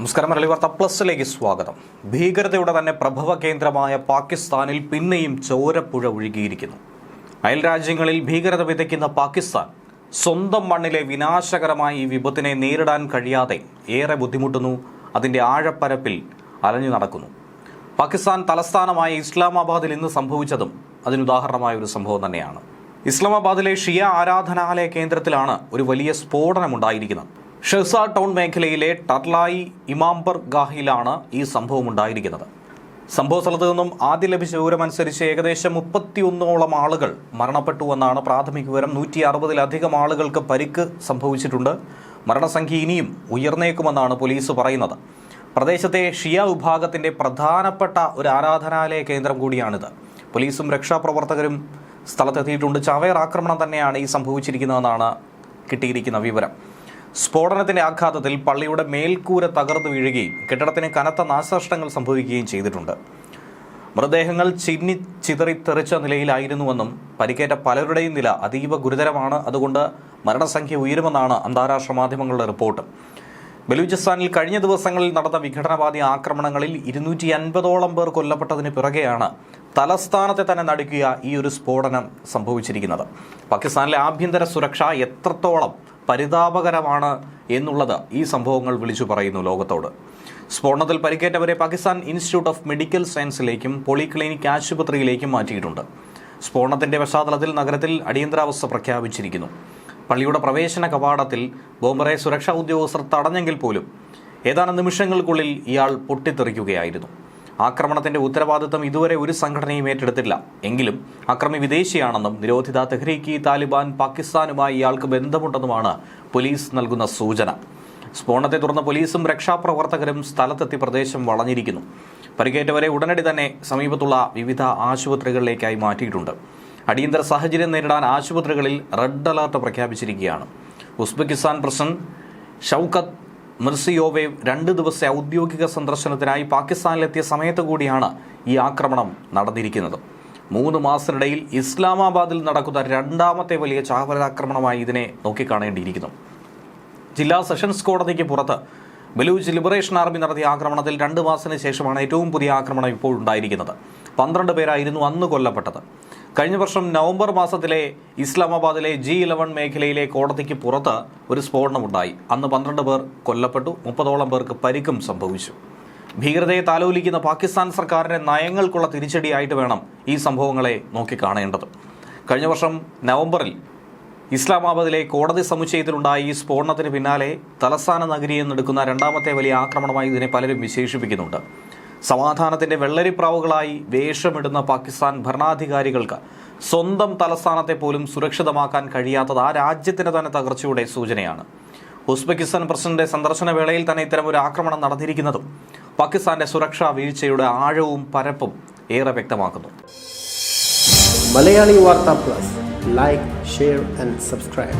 നമസ്കാരം മലയാളി വാർത്ത പ്ലസിലേക്ക് സ്വാഗതം. ഭീകരതയുടെ തന്നെ പ്രഭവ കേന്ദ്രമായ പാകിസ്ഥാനിൽ പിന്നെയും ചോരപ്പുഴ ഒഴുകിയിരിക്കുന്നു. അയൽ രാജ്യങ്ങളിൽ ഭീകരത വിതയ്ക്കുന്ന പാകിസ്ഥാൻ സ്വന്തം മണ്ണിലെ വിനാശകരമായ ഈ വിപത്തിനെ നേരിടാൻ കഴിയാതെ ഏറെ ബുദ്ധിമുട്ടുന്നു അതിന്റെ ആഴപ്പരപ്പിൽ അലഞ്ഞു നടക്കുന്നു. പാകിസ്ഥാൻ തലസ്ഥാനമായ ഇസ്ലാമാബാദിൽ ഇന്ന് സംഭവിച്ചതും അതിനുദാഹരണമായ ഒരു സംഭവം തന്നെയാണ്. ഇസ്ലാമാബാദിലെ ഷിയ ആരാധനാലയ കേന്ദ്രത്തിലാണ് ഒരു വലിയ സ്ഫോടനമുണ്ടായിരിക്കുന്നത്. ഷെഹ്സ ടൗൺ മേഖലയിലെ ടർലായി ഇമാംബർ ഗാഹിലാണ് ഈ സംഭവം ഉണ്ടായിരിക്കുന്നത്. സംഭവ സ്ഥലത്തു നിന്നും ആദ്യം ലഭിച്ച വിവരമനുസരിച്ച് ഏകദേശം മുപ്പത്തിയൊന്നോളം ആളുകൾ മരണപ്പെട്ടു എന്നാണ് പ്രാഥമിക വിവരം. നൂറ്റി അറുപതിലധികം ആളുകൾക്ക് പരിക്ക് സംഭവിച്ചിട്ടുണ്ട്. മരണസംഖ്യ ഇനിയും ഉയർന്നേക്കുമെന്നാണ് പോലീസ് പറയുന്നത്. പ്രദേശത്തെ ഷിയ വിഭാഗത്തിന്റെ പ്രധാനപ്പെട്ട ഒരു ആരാധനാലയ കേന്ദ്രം കൂടിയാണിത്. പോലീസും രക്ഷാപ്രവർത്തകരും സ്ഥലത്തെത്തിയിട്ടുണ്ട്. ചാവേർ ആക്രമണം തന്നെയാണ് ഈ സംഭവിച്ചിരിക്കുന്നതെന്നാണ് കിട്ടിയിരിക്കുന്ന വിവരം. സ്ഫോടനത്തിന്റെ ആഘാതത്തിൽ പള്ളിയുടെ മേൽക്കൂര തകർന്നു വീഴുകയും കെട്ടിടത്തിന് കനത്ത നാശനഷ്ടങ്ങൾ സംഭവിക്കുകയും ചെയ്തിട്ടുണ്ട്. മൃതദേഹങ്ങൾ ചിന്നി ചിതറി തെറിച്ച നിലയിലായിരുന്നുവെന്നും പരിക്കേറ്റ പലരുടെയും നില അതീവ ഗുരുതരമാണ്. അതുകൊണ്ട് മരണസംഖ്യ ഉയരുമെന്നാണ് അന്താരാഷ്ട്ര മാധ്യമങ്ങളുടെ റിപ്പോർട്ട്. ബലൂചിസ്ഥാനിൽ കഴിഞ്ഞ ദിവസങ്ങളിൽ നടന്ന വിഘടനവാദി ആക്രമണങ്ങളിൽ ഇരുന്നൂറ്റി അൻപതോളം പേർ കൊല്ലപ്പെട്ടതിന് പിറകെയാണ് തലസ്ഥാനത്തെ തന്നെ നടുക്കിയ ഈ ഒരു സ്ഫോടനം സംഭവിച്ചിരിക്കുന്നത്. പാകിസ്ഥാനിലെ ആഭ്യന്തര സുരക്ഷ എത്രത്തോളം പരിതാപകരമാണ് എന്നുള്ളത് ഈ സംഭവങ്ങൾ വിളിച്ചു പറയുന്നു ലോകത്തോട്. സ്ഫോടനത്തിൽ പരിക്കേറ്റവരെ പാകിസ്ഥാൻ ഇൻസ്റ്റിറ്റ്യൂട്ട് ഓഫ് മെഡിക്കൽ സയൻസിലേക്കും പോളിക്ലിനിക് ആശുപത്രിയിലേക്കും മാറ്റിയിട്ടുണ്ട്. സ്ഫോടനത്തിന്റെ പശ്ചാത്തലത്തിൽ നഗരത്തിൽ അടിയന്തരാവസ്ഥ പ്രഖ്യാപിച്ചിരിക്കുന്നു. പള്ളിയുടെ പ്രവേശന കവാടത്തിൽ ബോംബറെ സുരക്ഷാ ഉദ്യോഗസ്ഥർ തടഞ്ഞെങ്കിൽ പോലും ഏതാനും നിമിഷങ്ങൾക്കുള്ളിൽ ഇയാൾ പൊട്ടിത്തെറിക്കുകയായിരുന്നു. ആക്രമണത്തിന്റെ ഉത്തരവാദിത്തം ഇതുവരെ ഒരു സംഘടനയും ഏറ്റെടുത്തില്ല. എങ്കിലും അക്രമി വിദേശിയാണെന്നും നിരോധിത തെഹ്രീക്ക് താലിബാൻ പാകിസ്ഥാനുമായി ഇയാൾക്ക് ബന്ധമുണ്ടെന്നുമാണ് പോലീസ് നൽകുന്ന സൂചന. സ്ഫോടനത്തെ തുടർന്ന് പോലീസും രക്ഷാപ്രവർത്തകരും സ്ഥലത്തെത്തി പ്രദേശം വളഞ്ഞിരിക്കുന്നു. പരിക്കേറ്റവരെ ഉടനടി തന്നെ സമീപത്തുള്ള വിവിധ ആശുപത്രികളിലേക്കായി മാറ്റിയിട്ടുണ്ട്. അടിയന്തര സാഹചര്യം നേരിടാൻ ആശുപത്രികളിൽ റെഡ് അലർട്ട് പ്രഖ്യാപിച്ചിരിക്കുകയാണ്. ഉസ്ബെക്കിസ്ഥാൻ പ്രസിഡന്റ് ഷൌക്കത്ത് മിർസിയോവേവ് രണ്ട് ദിവസത്തെ ഔദ്യോഗിക സന്ദർശനത്തിനായി പാകിസ്ഥാനിലെത്തിയ സമയത്ത് കൂടിയാണ് ഈ ആക്രമണം നടന്നിരിക്കുന്നത്. മൂന്ന് മാസത്തിനിടയിൽ ഇസ്ലാമാബാദിൽ നടക്കുന്ന രണ്ടാമത്തെ വലിയ ചാവരാക്രമണമായി ഇതിനെ നോക്കിക്കാണേണ്ടിയിരിക്കുന്നു. ജില്ലാ സെഷൻസ് കോടതിക്ക് പുറത്ത് ബലൂച്ച് ലിബറേഷൻ ആർമി നടത്തിയ ആക്രമണത്തിൽ രണ്ട് മാസത്തിന് ശേഷമാണ് ഏറ്റവും പുതിയ ആക്രമണം ഇപ്പോൾ ഉണ്ടായിരിക്കുന്നത്. പന്ത്രണ്ട് പേരായിരുന്നു അന്ന് കൊല്ലപ്പെട്ടത്. കഴിഞ്ഞ വർഷം നവംബർ മാസത്തിലെ ഇസ്ലാമാബാദിലെ ജി ഇലവൻ മേഖലയിലെ കോടതിക്ക് പുറത്ത് ഒരു സ്ഫോടനമുണ്ടായി. അന്ന് പന്ത്രണ്ട് പേർ കൊല്ലപ്പെട്ടു മുപ്പതോളം പേർക്ക് പരിക്കും സംഭവിച്ചു. ഭീകരതയെ താലോലിക്കുന്ന പാകിസ്ഥാൻ സർക്കാരിന്റെ നയങ്ങൾക്കുള്ള തിരിച്ചടിയായിട്ട് വേണം ഈ സംഭവങ്ങളെ നോക്കിക്കാണേണ്ടത് കഴിഞ്ഞ വർഷം നവംബറിൽ ഇസ്ലാമാബാദിലെ കോടതി സമുച്ചയത്തിലുണ്ടായ ഈ സ്ഫോടനത്തിന് പിന്നാലെ തലസ്ഥാന നഗരി എന്നെടുക്കുന്ന രണ്ടാമത്തെ വലിയ ആക്രമണമായി ഇതിനെ പലരും വിശേഷിപ്പിക്കുന്നുണ്ട്. സമാധാനത്തിന്റെ വെള്ളരിപ്രാവുകളായി വേഷമിടുന്ന പാകിസ്ഥാൻ ഭരണാധികാരികൾക്ക് സ്വന്തം തലസ്ഥാനത്തെ പോലും സുരക്ഷിതമാക്കാൻ കഴിയാത്തത് ആ രാജ്യത്തിന്റെ തന്നെ തകർച്ചയുടെ സൂചനയാണ്. ഉസ്ബെക്കിസ്ഥാൻ പ്രസിഡന്റ് സന്ദർശന വേളയിൽ തന്നെ ഇത്തരം ഒരു ആക്രമണം നടന്നിരിക്കുന്നതും പാകിസ്ഥാന്റെ സുരക്ഷാ വീഴ്ചയുടെ ആഴവും പരപ്പും ഏറെ വ്യക്തമാക്കുന്നു. Malayali Vartha plus. Like share and subscribe